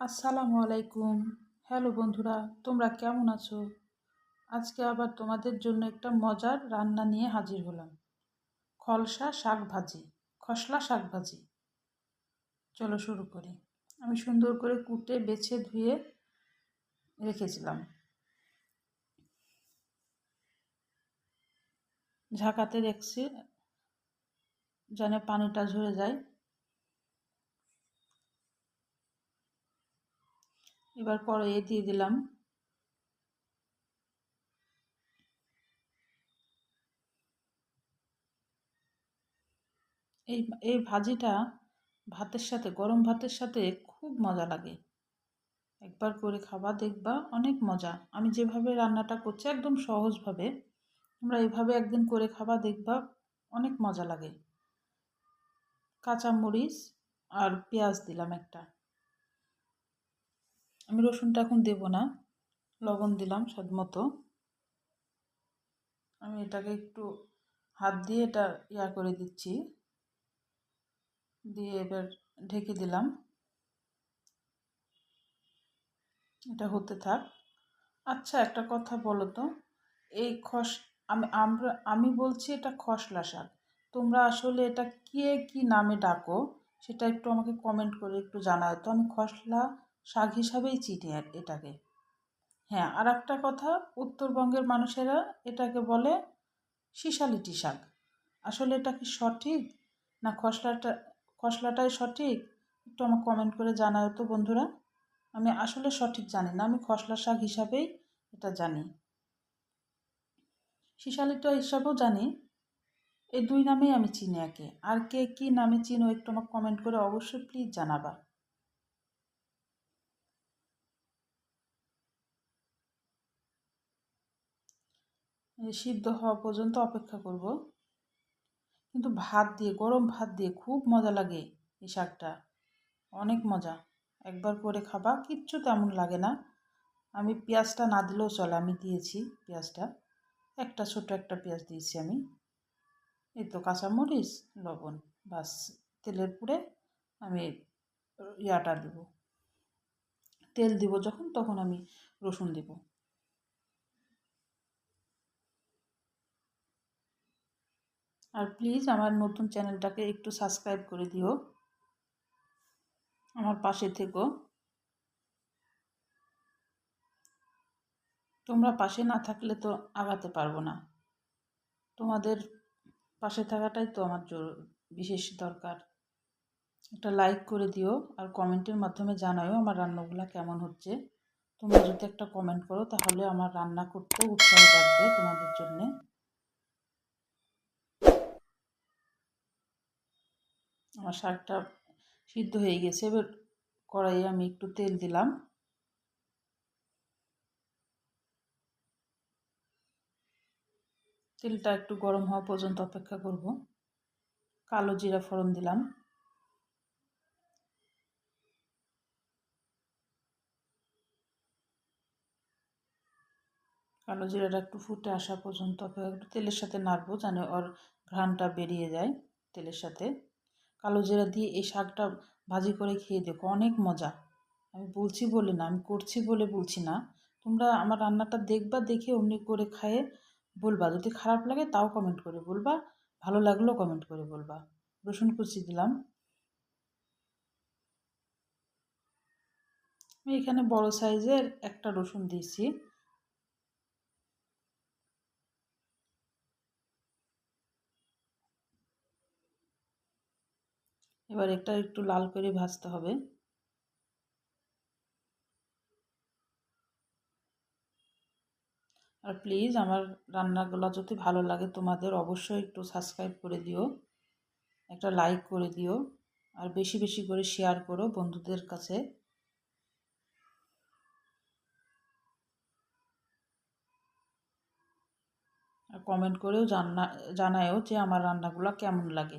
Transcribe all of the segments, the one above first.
আসসালামু আলাইকুম। হ্যালো বন্ধুরা, তোমরা কেমন আছো? আজকে আবার তোমাদের জন্য একটা মজার রান্না নিয়ে হাজির হলাম। খলসা শাক ভাজি খসলা শাক ভাজি চলো শুরু করি। আমি সুন্দর করে কুটে, বেছে, ধুয়ে রেখেছিলাম। ঝাঁকাতে রেখছি যেন পানিটা ঝরে যায়। এবার কড়াইয়ে দিয়ে দিলাম। এই এই ভাজিটা ভাতের সাথে, গরম ভাতের সাথে খুব মজা লাগে। একবার করে খাবার দেখবা অনেক মজা। আমি যেভাবে রান্নাটা করছি একদম সহজভাবে, তোমরা এভাবে একদিন করে খাবা, দেখবা অনেক মজা লাগে। কাঁচামরিচ আর পেঁয়াজ দিলাম একটা। আমি রসুনটা এখন দেব না। লবণ দিলাম স্বাদ মতো। আমি এটাকে একটু হাত দিয়ে এটা ইয়া করে দিচ্ছি। দিয়ে এবার ঢেকে দিলাম। এটা হতে থাক। আচ্ছা একটা কথা বলো তো। এই খস, আমি, আমরা, আমি বলছি এটা খসলা শাক। তোমরা আসলে এটা কে কি নামে ডাকো? সেটা একটু আমাকে কমেন্ট করে একটু জানাও। তো আমি খসলা শাক হিসাবেই চিনি এটাকে। হ্যাঁ আর একটা কথা, উত্তরবঙ্গের মানুষেরা এটাকে বলে শিশালিটি শাক। আসলে এটা কি সঠিক না খসলাটা, খসলাটাই সঠিক? একটু আমাকে কমেন্ট করে জানাও তো বন্ধুরা। আমি আসলে সঠিক জানি না, আমি খসলা শাক হিসাবেই এটা জানি। শিশালিটা হিসাবেও জানি। এই দুই নামেই আমি চিনি একে। আর কে কী নামে চিনো একটু আমাকে কমেন্ট করে অবশ্যই প্লিজ জানাবা। সিদ্ধ হওয়া পর্যন্ত অপেক্ষা করব। কিন্তু ভাত দিয়ে, গরম ভাত দিয়ে খুব মজা লাগে এই শাকটা। অনেক মজা। একবার করে খাবা, কিচ্ছু তেমন লাগে না। আমি পেঁয়াজটা না দিলেও চলে, আমি দিয়েছি পেঁয়াজটা। একটা ছোট একটা পেঁয়াজ দিয়েছি আমি। এই তো কাঁচামরিচ, লবণ, বাস। তেলের পুরে আমি ইয়াটা দেব। তেল দিব যখন, তখন আমি রসুন দেবো। আর প্লিজ আমার নতুন চ্যানেলটাকে একটু সাবস্ক্রাইব করে দিও। আমার পাশে থেকো। তোমরা পাশে না থাকলে তো আগাতে পারব না। তোমাদের পাশে থাকাটাই তো আমার বিশেষ দরকার। একটা লাইক করে দিও আর কমেন্টের মাধ্যমে জানাও আমার রান্নাগুলো কেমন হচ্ছে। তোমরা যদি একটা কমেন্ট করো তাহলে আমার রান্না করতে উৎসাহ থাকবে তোমাদের জন্যে। আমার শাকটা সিদ্ধ হয়ে গেছে, এবার কড়াইয়ে আমি একটু তেল দিলাম। তেলটা একটু গরম হওয়া পর্যন্ত অপেক্ষা করব। কালো জিরা ফোড়ন দিলাম। কালো জিরাটা একটু ফুটে আসা পর্যন্ত একটু তেলের সাথে নাড়বো যেন ওর ঘ্রাণটা বেরিয়ে যায় তেলের সাথে। কালো জিরা দিয়ে এই শাকটা ভাজি করে খেয়ে দেখো, অনেক মজা। আমি বলছি বলে না, আমি করছি বলে বলছি না। তোমরা আমার রান্নাটা দেখবা, দেখে অমনি করে খায়ে বলবা। যদি খারাপ লাগে তাও কমেন্ট করে বলবা, ভালো লাগলেও কমেন্ট করে বলবা। রসুন কুচি দিলাম। আমি এখানে বড় সাইজের একটা রসুন দিয়েছি। এবার এটা একটু লাল করে ভাজতে হবে। আর প্লিজ আমার রান্নাগুলো যদি ভালো লাগে তোমাদের অবশ্যই একটু সাবস্ক্রাইব করে দিও, একটা লাইক করে দিও, আর বেশি বেশি করে শেয়ার করো বন্ধুদের কাছে। আর কমেন্ট করেও জানা, জানায়ও যে আমার রান্নাগুলো কেমন লাগে।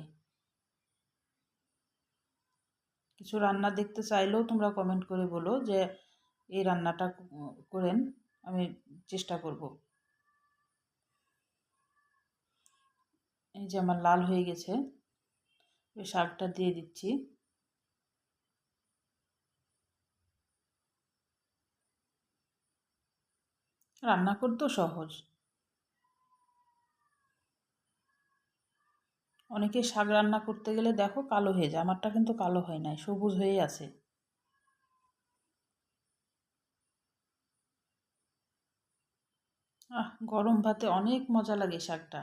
কিছু রান্না দেখতে চাইলেও তোমরা কমেন্ট করে বলো যে, এই রান্নাটা করেন, আমি চেষ্টা করব। এই যে আমার লাল হয়ে গেছে ওই শাকটা দিয়ে দিচ্ছি। রান্না করতেও সহজ। অনেকে শাক রান্না করতে গেলে দেখো কালো হয়ে যায়। আমারটা কিন্তু কালো হয় নাই, সবুজ হয়েই আছে। আহ, গরম ভাতে অনেক মজা লাগে শাকটা।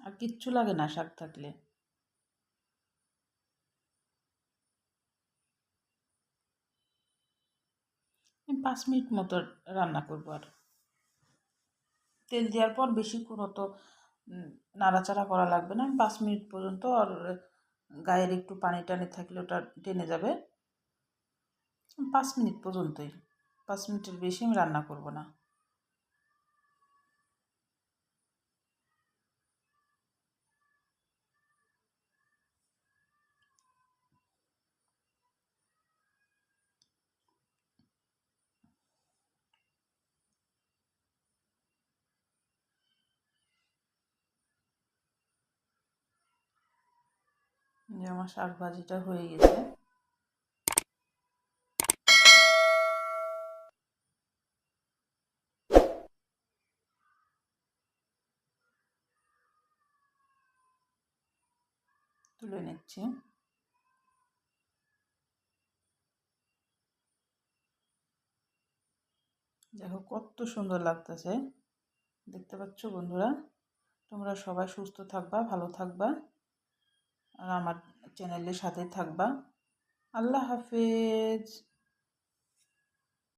আর কিচ্ছু লাগে না শাক থাকলে। পাঁচ মিনিট মতো রান্না করব আর। তেল দেওয়ার পর বেশিক্ষণ অত নাড়াচাড়া করা লাগবে না। পাঁচ মিনিট পর্যন্ত আর গায়ের একটু পানি টানি থাকলে ওটা টেনে যাবে। পাঁচ মিনিট পর্যন্তই। পাঁচ মিনিটের বেশি আমি রান্না করব না। যে আমার শাক ভাজিটা হয়ে গেছে। তুলে নিচ্ছি। দেখো কত সুন্দর লাগতেছে। দেখতে পাচ্ছ বন্ধুরা? তোমরা সবাই সুস্থ থাকবা, ভালো থাকবা। আর আমার চ্যানেলের সাথে থাকবা। আল্লাহ হাফেজ।